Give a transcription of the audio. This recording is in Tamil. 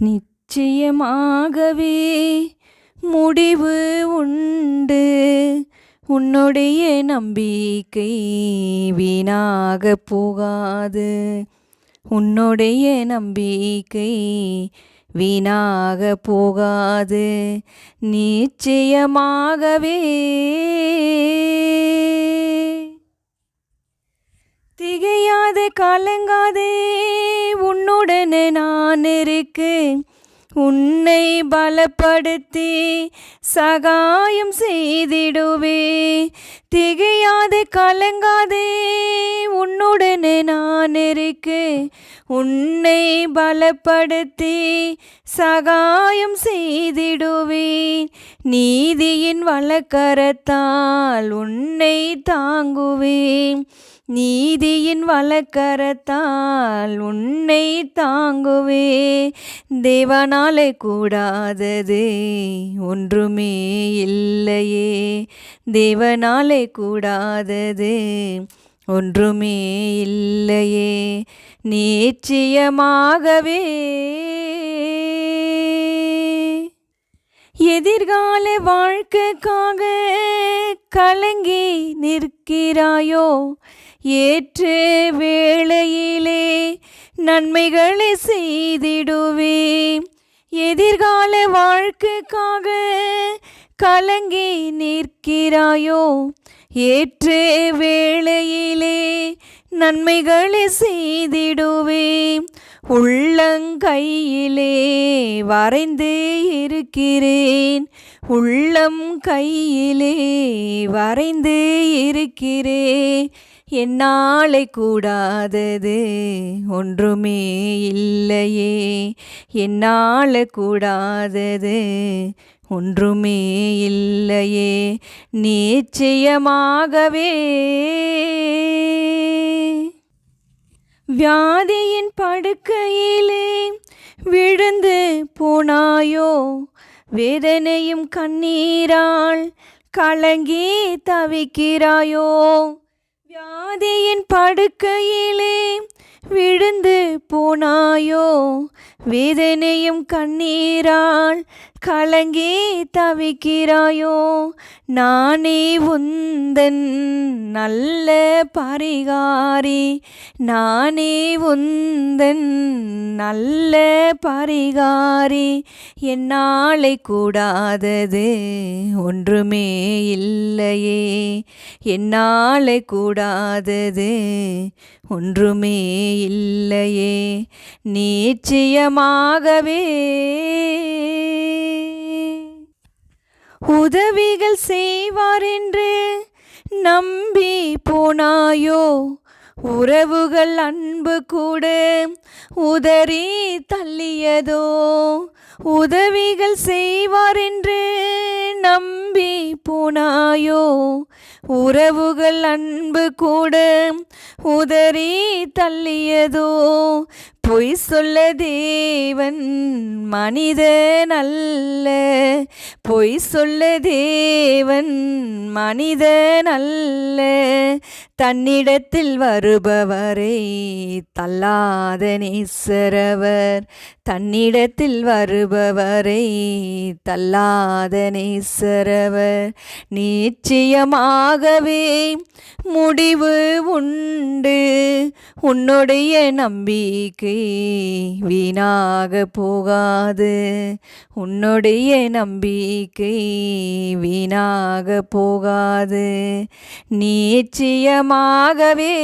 நிச்சயமாகவே முடிவு உண்டு. உன்னுடைய நம்பிக்கை வீணாக போகாது. உன்னுடைய நம்பிக்கை வீணாக போகாது. நிச்சயமாகவே கலங்காதே உன்னுடனே நான் இருக்கு உன்னை பலப்படுத்தி சகாயம் செய்திடுவே. திகையாதே கலங்காதே உன்னுடனே நான் இருக்கு உன்னை பலப்படுத்தி சகாயம் செய்திடுவேன் நீதியின் வழக்கரத்தால் உன்னை தாங்குவேன். நீதியின் வழக்கரத்தால் உன்னை தாங்குவே. தேவனாலே கூடாதது ஒன்றுமே இல்லையே. தேவனாலே கூடாதது ஒன்றுமே இல்லையே. நிச்சயமாகவே. எதிர்கால வாழ்க்கைக்காக கலங்கி நிற்கிறாயோ? ஏற்ற வேளையிலே நன்மைகளை செய்திடுவே எதிர்கால வாழ்க்கைக்காக கலங்கி நிற்கிறாயோ? ஏற்று வேளையிலே நன்மைகளை செய்திடுவே உள்ளங்கையிலே வரைந்து இருக்கிறேன். உள்ளம் கையிலே வரைந்து இருக்கிறேன். என்னாலை கூடாதது ஒன்றுமே இல்லையே. என்னால் கூடாதது ஒன்றுமே இல்லையே. நிச்சயமாகவே வியாதியின் படுக்கையிலே விழுந்து போனாயோ? வேதனையும் கண்ணீரால் கலங்கி தவிக்கிறாயோ? வியாதியின் படுக்கையிலே விழுந்து போனாயோ? வேதனையும் கண்ணீரால் கலங்கி தவிக்கிறாயோ? நானே உந்தன் நல்ல பரிகாரி. நானே உந்தன் நல்ல பரிகாரி. என்னாலை கூடாதது ஒன்றுமே இல்லையே. என்னாலை கூடாதது ஒன்றுமே இல்லையே நிச்சயமாகவே. உதவிகள் செய்வார் என்று நம்பி போனாயோ உறவுகள் அன்பு கூட உதறி தள்ளியதோ உதவிகள் செய் போனாயோ? உறவுகள் அன்பு கூட உதறி தள்ளியதோ? பொய் சொல்ல தேவன் மனிதன் அல்ல. பொய் சொல்ல தேவன் மனிதன் அல்ல. தன்னிடத்தில் வருபவரை தள்ளாத நேசரவர். தன்னிடத்தில் வருபவரை தள்ளாத நேசரவர். நிச்சயமாகவே முடிவு உண்டு. உன்னுடைய நம்பிக்கை வீணாக போகாது. உன்னுடைய நம்பிக்கை வீணாக போகாது. நிச்சயமாகவே